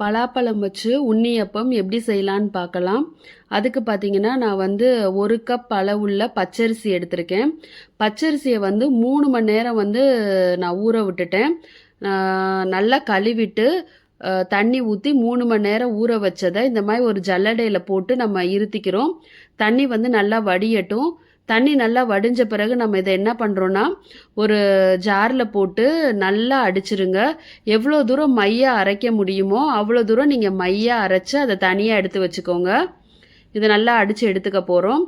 பலாப்பழம் வச்சு உண்ணியப்பம் எப்படி செய்யலான்னு பார்க்கலாம். அதுக்கு பார்த்தீங்கன்னா நான் வந்து ஒரு கப் அளவுள்ள பச்சரிசி எடுத்திருக்கேன். பச்சரிசியை வந்து மூணு மணி நேரம் வந்து நான் ஊற விட்டுட்டேன். நல்லா கழுவிட்டு தண்ணி ஊற்றி மூணு மணி நேரம் ஊற வச்சதை இந்த மாதிரி ஒரு ஜல்லடையில் போட்டு நம்ம இருத்திக்கிறோம். தண்ணி வந்து நல்லா வடியட்டும். தண்ணி நல்லா வடிஞ்ச பிறகு நம்ம இதை என்ன பண்ணுறோன்னா ஒரு ஜாரில் போட்டு நல்லா அடிச்சிருங்க. எவ்வளோ தூரம் மையாக அரைக்க முடியுமோ அவ்வளோ தூரம் நீங்கள் மையாக அரைச்சி அதை தனியாக எடுத்து வச்சுக்கோங்க. இதை நல்லா அடித்து எடுத்துக்க போகிறோம்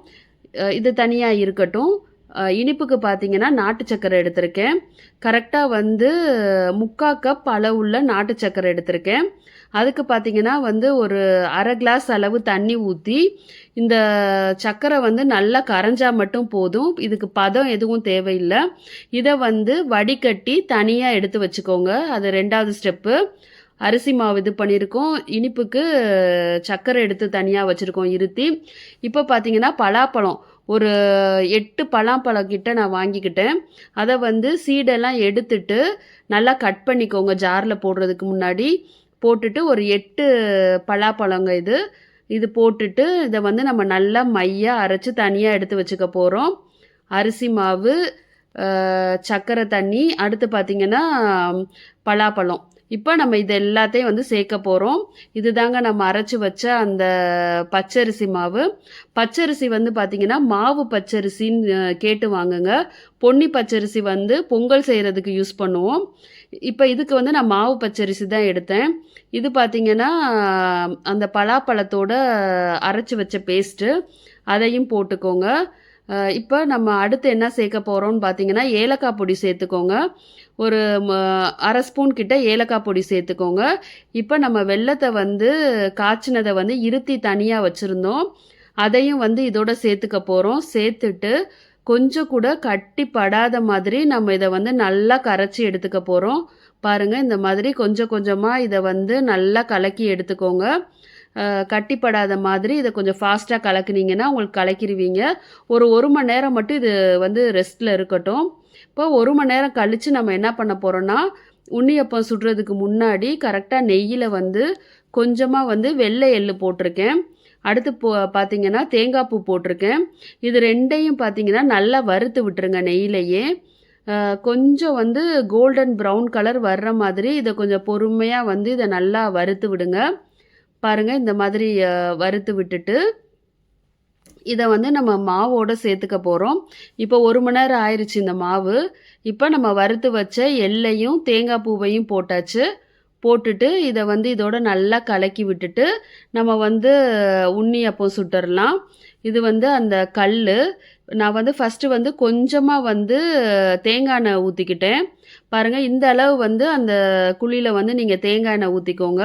இது தனியாக இருக்கட்டும். இனிப்புக்கு பார்த்தீங்கன்னா நாட்டு சக்கரை எடுத்திருக்கேன். கரெக்டாக வந்து முக்கா கப் அளவுள்ள நாட்டு சக்கரை எடுத்திருக்கேன். அதுக்கு பார்த்தீங்கன்னா வந்து ஒரு அரை கிளாஸ் அளவு தண்ணி ஊற்றி இந்த சக்கரை வந்து நல்லா கரைஞ்சால் மட்டும் போதும். இதுக்கு பதம் எதுவும் தேவையில்லை. இதை வந்து வடிகட்டி தனியாக எடுத்து வச்சுக்கோங்க. அது ரெண்டாவது ஸ்டெப்பு அரிசி மாவு இது பண்ணியிருக்கோம் இனிப்புக்கு சர்க்கரை எடுத்து தனியாக வச்சுருக்கோம் இருத்தி. இப்போ பார்த்தீங்கன்னா பலாப்பழம். ஒரு எட்டு பலாப்பழம் கிட்ட நான் வாங்கிக்கிட்டேன். அதை வந்து சீடெல்லாம் எடுத்துட்டு நல்லா கட் பண்ணிக்கோங்க. ஜாரில் போடுறதுக்கு முன்னாடி. போட்டுட்டு ஒரு எட்டு பலாப்பழங்க இது. இது போட்டுட்டு இதை வந்து நம்ம நல்லா மையாக அரைச்சி தனியாக எடுத்து வச்சுக்க போகிறோம் அரிசி மாவு சக்கரை சர்க்கரை தண்ணி அடுத்து பார்த்திங்கன்னா பலாப்பழம். இப்போ நம்ம இது எல்லாத்தையும் வந்து சேர்க்க போகிறோம் இதுதாங்க நம்ம அரைச்சி வச்ச அந்த பச்சரிசி மாவு. பச்சரிசி வந்து பார்த்திங்கன்னா மாவு பச்சரிசின்னு கேட்டு வாங்குங்க. பொன்னி பச்சரிசி வந்து பொங்கல் செய்கிறதுக்கு யூஸ் பண்ணுவோம். இப்போ இதுக்கு வந்து நான் மாவு பச்சரிசி தான் எடுத்தேன். இது பார்த்திங்கன்னா அந்த பலாப்பழத்தோட அரைச்சி வச்ச பேஸ்ட்டு அதையும் போட்டுக்கோங்க. இப்போ நம்ம அடுத்து என்ன சேர்க்க போகிறோம்னு பார்த்தீங்கன்னா ஏலக்காய் பொடி சேர்த்துக்கோங்க. ஒரு அரை ஸ்பூன் கிட்ட ஏலக்காய் பொடி சேர்த்துக்கோங்க. இப்போ நம்ம வெள்ளத்தை வந்து காய்ச்சினதை வந்து இருத்தி தனியாக வச்சுருந்தோம். அதையும் வந்து இதோட சேர்த்துக்க போகிறோம் சேர்த்துட்டு கொஞ்சம் கூட கட்டி படாத மாதிரி நம்ம இதை வந்து நல்லா கரைச்சி எடுத்துக்க போகிறோம் பாருங்கள் இந்த மாதிரி கொஞ்சம் கொஞ்சமாக இதை வந்து நல்லா கலக்கி எடுத்துக்கோங்க. கட்டிப்படாத மாதிரி இதை கொஞ்சம் ஃபாஸ்ட்டாக கலக்குனீங்கன்னா உங்களுக்கு கலக்கிடுவீங்க ஒரு ஒரு மணி நேரம் மட்டும் இது வந்து ரெஸ்ட்டில் இருக்கட்டும். இப்போ ஒரு மணி நேரம் கழித்து நம்ம என்ன பண்ண போகிறோன்னா உண்ணியப்பம் சுடுறதுக்கு முன்னாடி கரெக்டாக நெய்யில் வந்து கொஞ்சமாக வந்து வெள்ளை எள்ளு போட்டிருக்கேன். அடுத்து போ பார்த்தீங்கன்னா தேங்காய் பூ போட்டிருக்கேன். இது ரெண்டையும் பார்த்தீங்கன்னா நல்லா வறுத்து விட்டுருங்க நெய்யிலையே. கொஞ்சம் வந்து கோல்டன் ப்ரௌன் கலர் வர்ற மாதிரி இதை கொஞ்சம் பொறுமையாக வந்து இதை நல்லா வறுத்து விடுங்க. பாருங்கள் இந்த மாதிரி வறுத்து விட்டுட்டு இதை வந்து நம்ம மாவோட சேர்த்துக்க போகிறோம் இப்போ ஒரு மணி நேரம் ஆயிடுச்சு இந்த மாவு. இப்போ நம்ம வறுத்து வச்ச எள்ளையும் தேங்காய் பூவையும் போட்டாச்சு. போட்டுட்டு இதை வந்து இதோட நல்லா கலக்கி விட்டுட்டு நம்ம வந்து உண்ணி அப்பம் சுட்டுறலாம். இது வந்து அந்த கல் நான் வந்து ஃபஸ்ட்டு வந்து கொஞ்சமாக வந்து தேங்காய் எண்ணெய் ஊற்றிக்கிட்டேன் பாருங்கள் இந்த அளவு வந்து அந்த குழியில் வந்து நீங்கள் தேங்காய் எண்ணெய் ஊற்றிக்கோங்க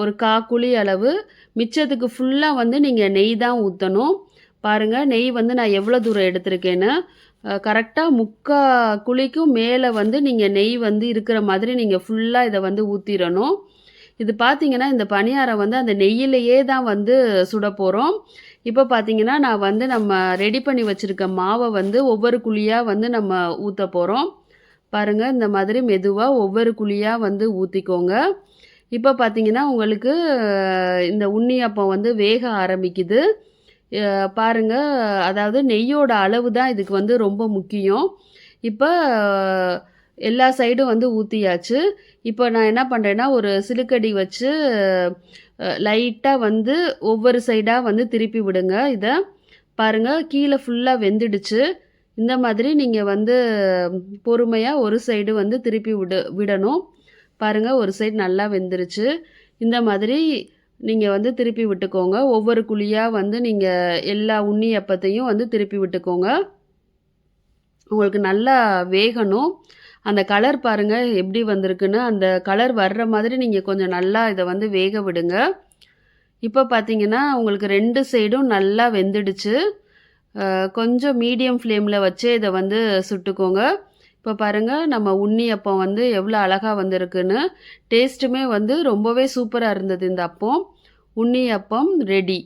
ஒரு கா குழி அளவு. மிச்சத்துக்கு ஃபுல்லாக வந்து நீங்கள் நெய் தான் ஊற்றணும் பாருங்கள் நெய் வந்து நான் எவ்வளோ தூரம் எடுத்திருக்கேன்னு. கரெக்டாக முக்கா குழிக்கும் மேலே வந்து நீங்கள் நெய் வந்து இருக்கிற மாதிரி நீங்கள் ஃபுல்லாக இதை வந்து ஊற்றிடணும் இது பார்த்தீங்கன்னா இந்த பணியாரம் வந்து அந்த நெய்யிலேயே தான் வந்து சுட போகிறோம் இப்போ பார்த்தீங்கன்னா நான் வந்து நம்ம ரெடி பண்ணி வச்சுருக்க மாவை வந்து ஒவ்வொரு குழியாக வந்து நம்ம ஊற்ற போகிறோம் பாருங்கள் இந்த மாதிரி மெதுவாக ஒவ்வொரு குழியாக வந்து ஊற்றிக்கோங்க இப்போ பார்த்தீங்கன்னா உங்களுக்கு இந்த உண்ணியப்பம் வந்து வேக ஆரம்பிக்குது. பாருங்கள் பாருங்க அதாவது நெய்யோட அளவு தான் இதுக்கு வந்து ரொம்ப முக்கியம். இப்போ எல்லா சைடும் வந்து ஊற்றியாச்சு இப்போ நான் என்ன பண்ணுறேன்னா ஒரு சிலுக்கடி வச்சு லைட்டாக வந்து ஒவ்வொரு சைடாக வந்து திருப்பி விடுங்க. இதை பாருங்கள் கீழே ஃபுல்லாக வெந்துடுச்சு. இந்த மாதிரி நீங்கள் வந்து பொறுமையாக ஒரு சைடு வந்து திருப்பி விடு விடணும். பாருங்கள் ஒரு சைடு நல்லா வெந்துருச்சு. இந்த மாதிரி நீங்கள் வந்து திருப்பி விட்டுக்கோங்க. ஒவ்வொரு குழியாக வந்து நீங்கள் எல்லா உண்ணி அப்பத்தையும் வந்து திருப்பி விட்டுக்கோங்க. உங்களுக்கு நல்லா வேகணும். அந்த கலர் பாருங்கள் எப்படி வந்திருக்குன்னு. அந்த கலர் வர்ற மாதிரி நீங்கள் கொஞ்சம் நல்லா இதை வந்து வேக விடுங்க. இப்போ பார்த்தீங்கன்னா உங்களுக்கு ரெண்டு சைடும் நல்லா வெந்துடுச்சு. கொஞ்சம் மீடியம் ஃப்ளேமில் வச்சு இதை வந்து சுட்டுக்கோங்க. இப்போ பாருங்கள் நம்ம உண்ணி அப்பம் வந்து எவ்வளோ அழகாக வந்திருக்குன்னு. டேஸ்ட்டுமே வந்து ரொம்பவே சூப்பராக இருந்தது இந்த அப்பம். உண்ணி அப்பம் ரெடி